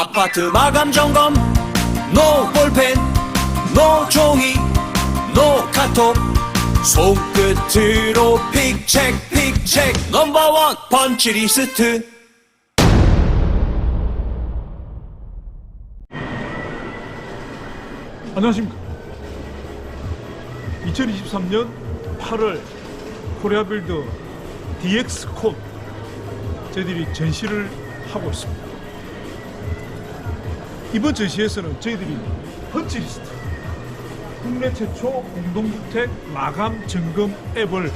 아파트 마감 점검 노 볼펜 노 종이 노 카톡 손끝으로 픽책 픽책 넘버원 펀치리스트 안녕하십니까. 2023년 8월 코리아빌드 DX콘 저희들이 전시를 하고 있습니다. 이번 전시에서는 저희들이 펀치리스트 국내 최초 공동주택 마감 점검 앱을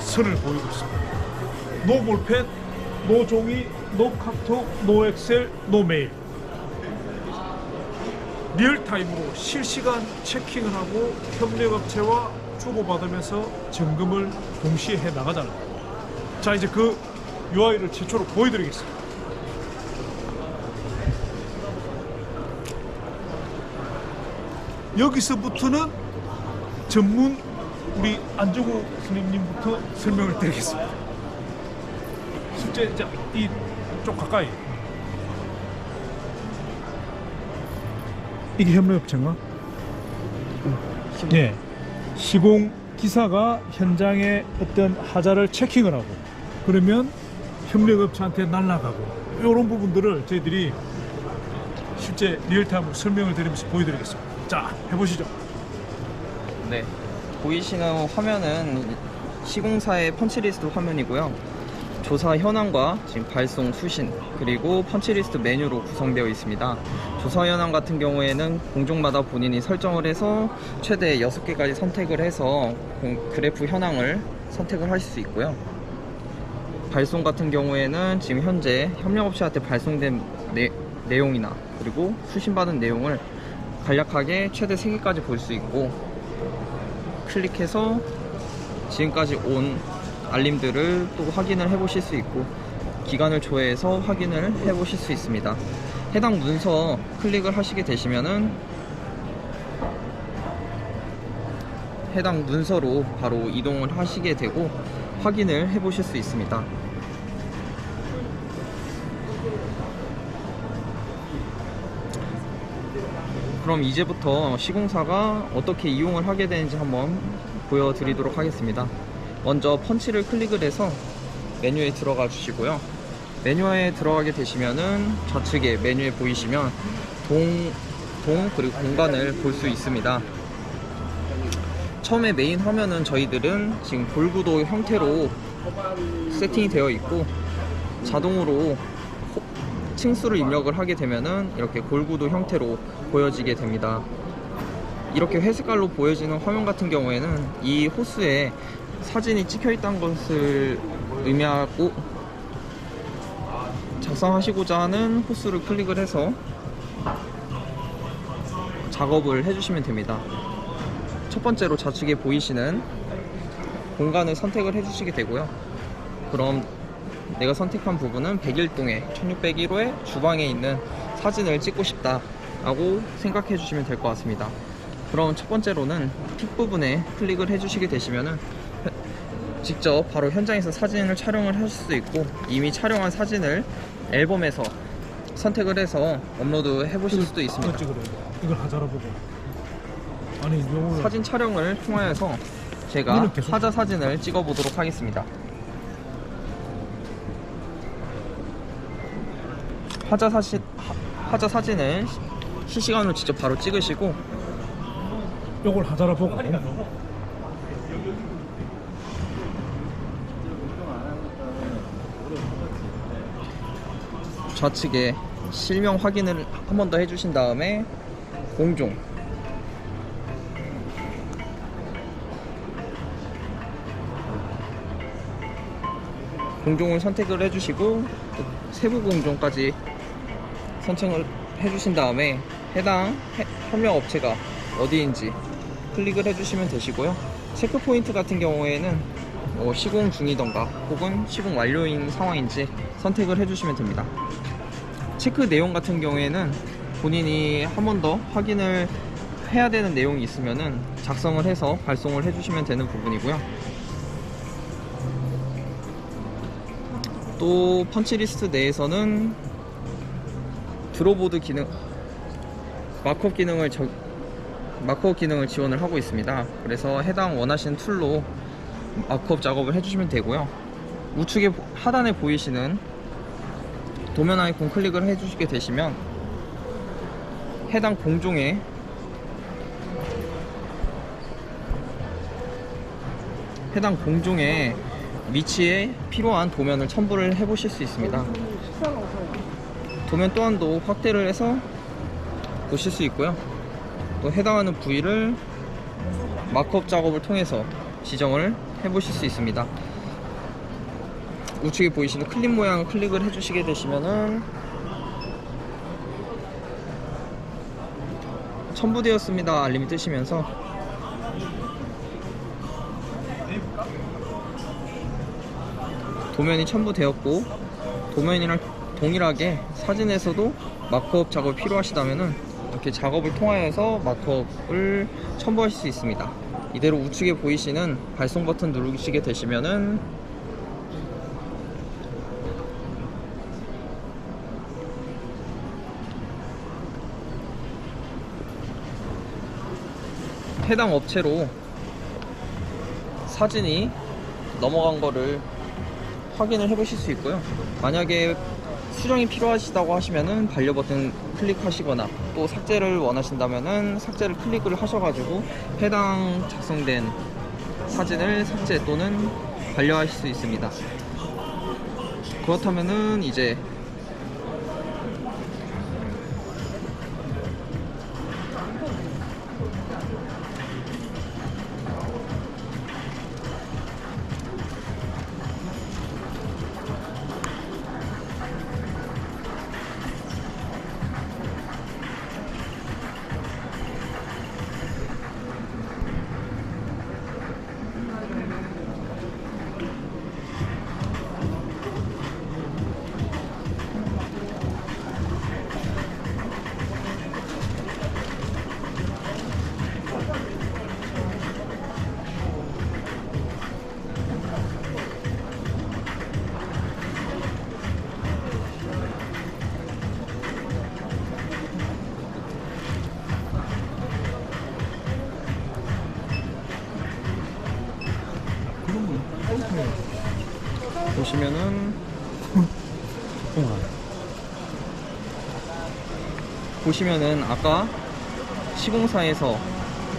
선을 보이고 있습니다. 노 볼펜, 노 종이, 노 카톡, 노 엑셀, 노 메일. 리얼타임으로 실시간 체킹을 하고 협력업체와 주고받으면서 점검을 동시에 해 나가잖아요. 자 이제 그 UI를 최초로 보여드리겠습니다. 여기서부터는 전문 우리 안정우 선생님부터 설명을 드리겠습니다. 실제 이쪽 가까이 이게 협력업체인가? 네. 시공 기사가 현장에 어떤 하자를 체킹을 하고 그러면 협력업체한테 날라가고 이런 부분들을 저희들이 실제 리얼타임으로 설명을 드리면서 보여드리겠습니다. 자, 해보시죠. 네. 보이시는 화면은 시공사의 펀치리스트 화면이고요. 조사 현황과 지금 발송 수신 그리고 펀치리스트 메뉴로 구성되어 있습니다. 조사 현황 같은 경우에는 공종마다 본인이 설정을 해서 최대 6개까지 선택을 해서 공- 그래프 현황을 선택을 하실 수 있고요. 발송 같은 경우에는 지금 현재 협력업체한테 발송된 내, 내용이나 그리고 수신받은 내용을 간략하게 최대 3개까지 볼 수 있고 클릭해서 지금까지 온 알림들을 또 확인을 해 보실 수 있고 기간을 조회해서 확인을 해 보실 수 있습니다. 해당 문서 클릭을 하시게 되시면은 해당 문서로 바로 이동을 하시게 되고 확인을 해 보실 수 있습니다. 그럼 이제부터 시공사가 어떻게 이용을 하게 되는지 한번 보여드리도록 하겠습니다. 먼저 펀치를 클릭을 해서 메뉴에 들어가 주시고요. 메뉴에 들어가게 되시면은 좌측에 메뉴에 보이시면 동, 동 그리고 공간을 볼 수 있습니다. 처음에 메인 화면은 저희들은 지금 골구도 형태로 세팅이 되어 있고 자동으로 호- 층수를 입력을 하게 되면은 이렇게 골구도 형태로 보여지게 됩니다. 이렇게 회색깔로 보여지는 화면 같은 경우에는 이 호수에 사진이 찍혀 있다는 것을 의미하고 작성하시고자 하는 호수를 클릭을 해서 작업을 해주시면 됩니다. 첫 번째로 좌측에 보이시는 공간을 선택을 해주시게 되고요. 그럼 내가 선택한 부분은 101동에 1601호의 주방에 있는 사진을 찍고 싶다 라고 생각해 주시면 될 것 같습니다. 그럼 첫 번째로는 픽 부분에 클릭을 해주시게 되시면은 직접 바로 현장에서 사진을 촬영을 하실 수 있고 이미 촬영한 사진을 앨범에서 선택을 해서 업로드 해보실 수도 있습니다. 찍으래. 이걸 하자라 보고. 아니, 사진 촬영을 통하여서 제가 화자 사진을 찍어 보도록 하겠습니다. 화자 사진 화자 사진을 실시간으로 직접 바로 찍으시고 요걸 하자라 보고. 좌측에 실명 확인을 한 번 더 해주신 다음에 공종 공종을 선택을 해주시고 또 세부 공종까지 선택을 해주신 다음에 해당 해- 협력 업체가 어디인지 클릭을 해주시면 되시고요. 체크 포인트 같은 경우에는 뭐 시공 중이던가 혹은 시공 완료인 상황인지 선택을 해주시면 됩니다. 체크 내용 같은 경우에는 본인이 한 번 더 확인을 해야 되는 내용이 있으면은 작성을 해서 발송을 해주시면 되는 부분이고요. 또 펀치리스트 내에서는 드로보드 기능 마크업 기능을 저, 마크업 기능을 지원을 하고 있습니다. 그래서 해당 원하시는 툴로 마크업 작업을 해주시면 되고요. 우측에 보- 하단에 보이시는 도면 아이콘 클릭을 해주시게 되시면 해당 공종에 해당 공종의 위치에 필요한 도면을 첨부를 해보실 수 있습니다. 도면 또한도 확대를 해서 보실 수 있고요. 또 해당하는 부위를 마크업 작업을 통해서 지정을 해 보실 수 있습니다. 우측에 보이시는 클립 모양을 클릭을 해주시게 되시면은 첨부되었습니다 알림이 뜨시면서 도면이 첨부되었고 도면이랑 동일하게 사진에서도 마크업 작업이 필요하시다면은 이렇게 작업을 통하여서 마크업을 첨부하실 수 있습니다. 이대로 우측에 보이시는 발송 버튼 누르시게 되시면은 해당 업체로 사진이 넘어간 거를 확인을 해 보실 수 있고요. 만약에 수정이 필요하시다고 하시면은 반려 버튼 클릭하시거나 또 삭제를 원하신다면은 삭제를 클릭을 하셔가지고 해당 작성된 사진을 삭제 또는 반려하실 수 있습니다. 그렇다면은 이제 보시면은 보시면은 아까 시공사에서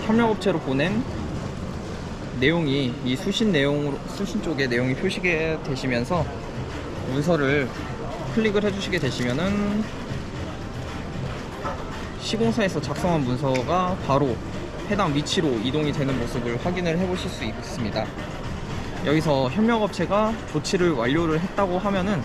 협력업체로 보낸 내용이 이 수신 내용으로 수신 쪽에 내용이 표시가 되시면서 문서를 클릭을 해주시게 되시면은 시공사에서 작성한 문서가 바로 해당 위치로 이동이 되는 모습을 확인을 해보실 수 있습니다. 여기서 협력업체가 조치를 완료를 했다고 하면은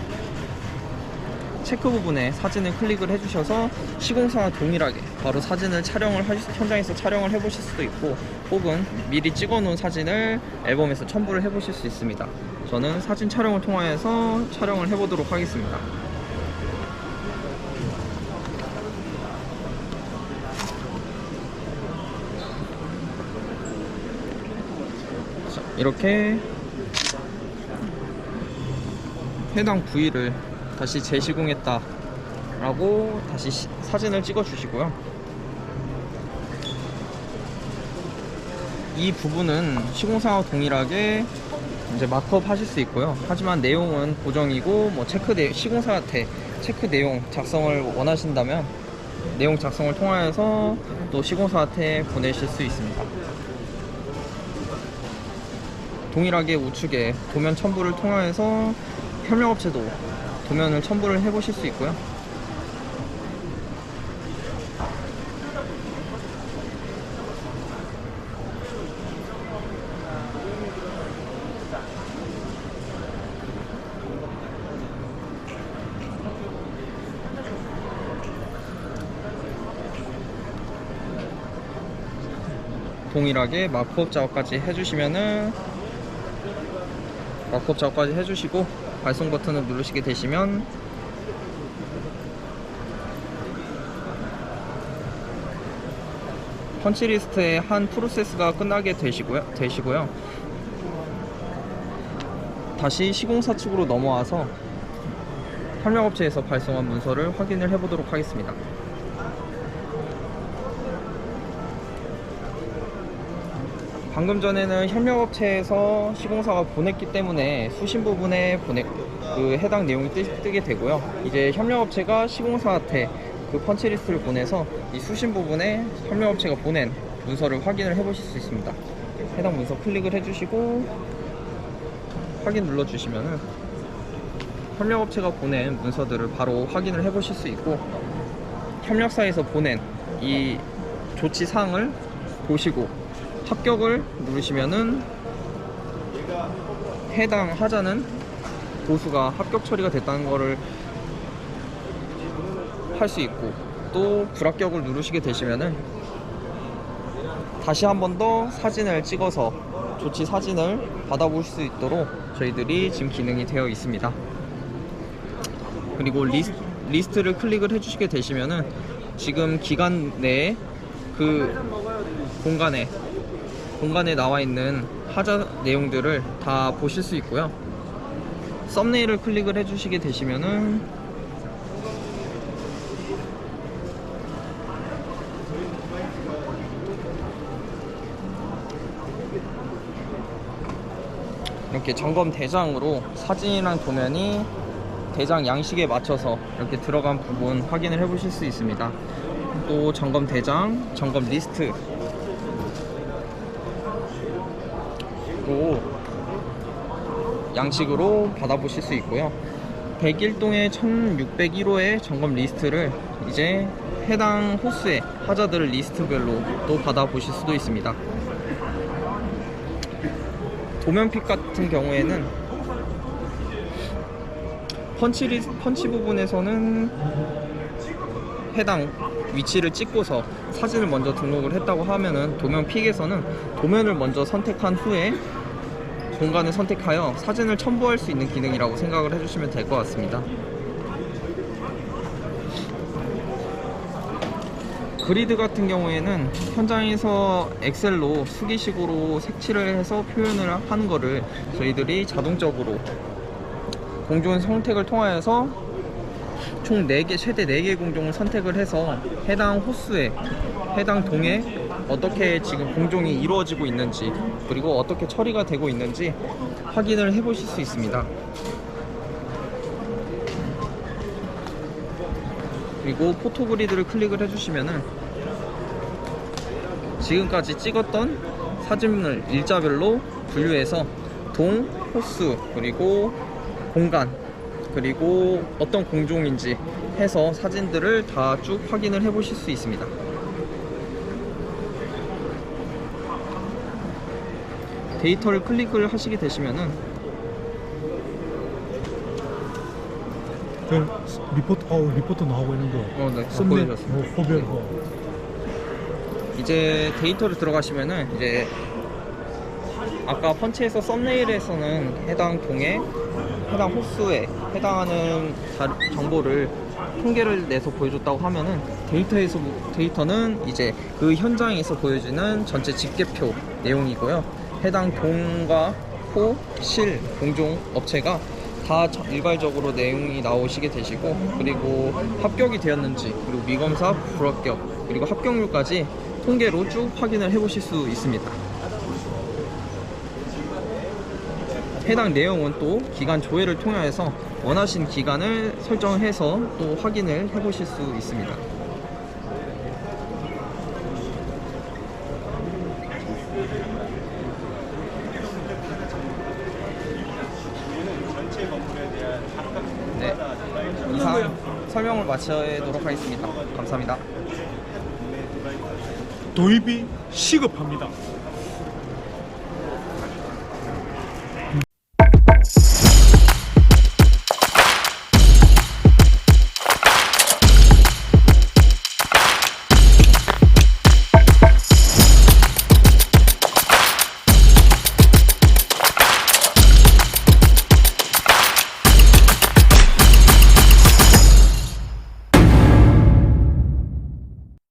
체크 부분에 사진을 클릭을 해주셔서 시공사와 동일하게 바로 사진을 촬영을 하 현장에서 촬영을 해보실 수도 있고 혹은 미리 찍어놓은 사진을 앨범에서 첨부를 해보실 수 있습니다. 저는 사진 촬영을 통하여서 촬영을 해보도록 하겠습니다. 자, 이렇게 해당 부위를 다시 재시공했다 라고 다시 시- 사진을 찍어 주시고요. 이 부분은 시공사와 동일하게 이제 마크업 하실 수 있고요. 하지만 내용은 고정이고 뭐 체크 내 시공사한테 체크 내용 작성을 원하신다면 내용 작성을 통하여서 또 시공사한테 보내실 수 있습니다. 동일하게 우측에 도면 첨부를 통하여서 협력업체도 도면을 첨부를 해보실 수 있고요. 동일하게 마크업 작업까지 해주시면은 마크업 작업까지 해주시고 발송 버튼을 누르시게 되시면 펀치리스트의 한 프로세스가 끝나게 되시고요. 되시고요. 다시 시공사 측으로 넘어와서 협력업체에서 발송한 문서를 확인을 해보도록 하겠습니다. 방금 전에는 협력업체에서 시공사가 보냈기 때문에 수신 부분에 보내 그 해당 내용이 뜨, 뜨게 되고요. 이제 협력업체가 시공사한테 그 펀치리스트를 보내서 이 수신 부분에 협력업체가 보낸 문서를 확인을 해보실 수 있습니다. 해당 문서 클릭을 해주시고 확인 눌러주시면은 협력업체가 보낸 문서들을 바로 확인을 해보실 수 있고 협력사에서 보낸 이 조치 사항을 보시고 합격을 누르시면은 해당 하자는 보수가 합격 처리가 됐다는 거를 할 수 있고 또 불합격을 누르시게 되시면은 다시 한 번 더 사진을 찍어서 조치 사진을 받아볼 수 있도록 저희들이 지금 기능이 되어 있습니다. 그리고 리스, 리스트를 클릭을 해주시게 되시면은 지금 기간 내에 그 공간에 공간에 나와 있는 하자 내용들을 다 보실 수 있고요. 썸네일을 클릭을 해주시게 되시면은 이렇게 점검 대장으로 사진이랑 도면이 대장 양식에 맞춰서 이렇게 들어간 부분 확인을 해 보실 수 있습니다. 또 점검 대장, 점검 리스트 또 양식으로 받아보실 수 있고요. 101동의 1601호의 점검 리스트를 이제 해당 호수의 하자들을 리스트별로 또 받아보실 수도 있습니다. 도면픽 같은 경우에는 펀치 리 펀치 부분에서는 해당 위치를 찍고서 사진을 먼저 등록을 했다고 하면은 도면 픽에서는 도면을 먼저 선택한 후에 공간을 선택하여 사진을 첨부할 수 있는 기능이라고 생각을 해주시면 될 것 같습니다. 그리드 같은 경우에는 현장에서 엑셀로 수기식으로 색칠을 해서 표현을 하는 거를 저희들이 자동적으로 공존 선택을 통하여서 총 4개, 최대 4개의 공종을 선택을 해서 해당 호수에, 해당 동에 어떻게 지금 공종이 이루어지고 있는지, 그리고 어떻게 처리가 되고 있는지 확인을 해 보실 수 있습니다. 그리고 포토그리드를 클릭을 해주시면은 지금까지 찍었던 사진을 일자별로 분류해서 동, 호수, 그리고 공간, 그리고 어떤 공종인지 해서 사진들을 다 쭉 확인을 해 보실 수 있습니다. 데이터를 클릭을 하시게 되시면은 그 리포트 어 리포트 나오고 있는 거. 어, 네, 썸네일 보여줬습니다. 어, 호별 어. 이제 데이터를 들어가시면은 이제 아까 펀치에서 썸네일에서는 해당 동에 해당 호수에 해당하는 자- 정보를 통계를 내서 보여줬다고 하면은 데이터에서 데이터는 이제 그 현장에서 보여지는 전체 집계표 내용이고요. 해당 동과 호, 실, 공종 업체가 다 저- 일괄적으로 내용이 나오시게 되시고 그리고 합격이 되었는지 그리고 미검사 불합격 그리고 합격률까지 통계로 쭉 확인을 해보실 수 있습니다. 해당 내용은 또 기간 조회를 통해서 원하신 기간을 설정해서 또 확인을 해 보실 수 있습니다. 네, 이상 설명을 마치도록 하겠습니다. 감사합니다. 도입이 시급합니다.